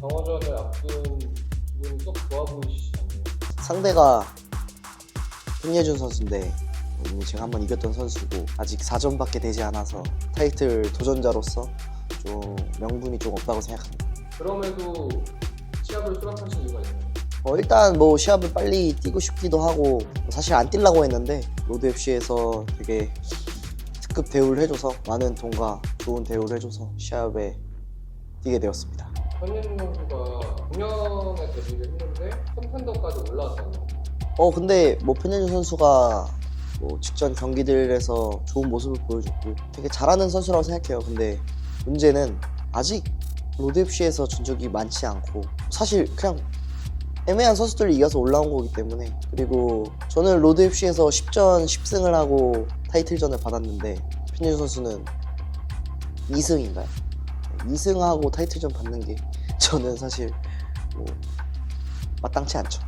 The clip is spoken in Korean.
강화전을 앞둔 기분이 썩 좋아 보이시지 않나요? 상대가 손예준 선수인데 이미 제가 한번 이겼던 선수고 아직 4점밖에 되지 않아서 타이틀 도전자로서 좀 명분이 좀 없다고 생각합니다. 그럼에도 시합을 수락하신 이유가 있나요? 어, 일단 뭐 시합을 빨리 뛰고 싶기도 하고 사실 안 뛰려고 했는데 로드 FC에서 되게 특급 대우를 해줘서 많은 돈과 좋은 대우를 해줘서 시합에 뛰게 되었습니다. 현진 선수가 작년에 데뷔를 했는데 컨텐더까지 올라왔잖아요. 어 근데 뭐 편현준 선수가 뭐 직전 경기들에서 좋은 모습을 보여줬고 되게 잘하는 선수라고 생각해요. 근데 문제는 아직 로드 FC에서 준 적이 많지 않고 사실 그냥 애매한 선수들이 이겨서 올라온 거기 때문에 그리고 저는 로드 FC에서 10전 10승을 하고 타이틀전을 받았는데 편현준 선수는 2승인가요? 2승하고 타이틀전 받는 게 저는 사실 뭐 마땅치 않죠.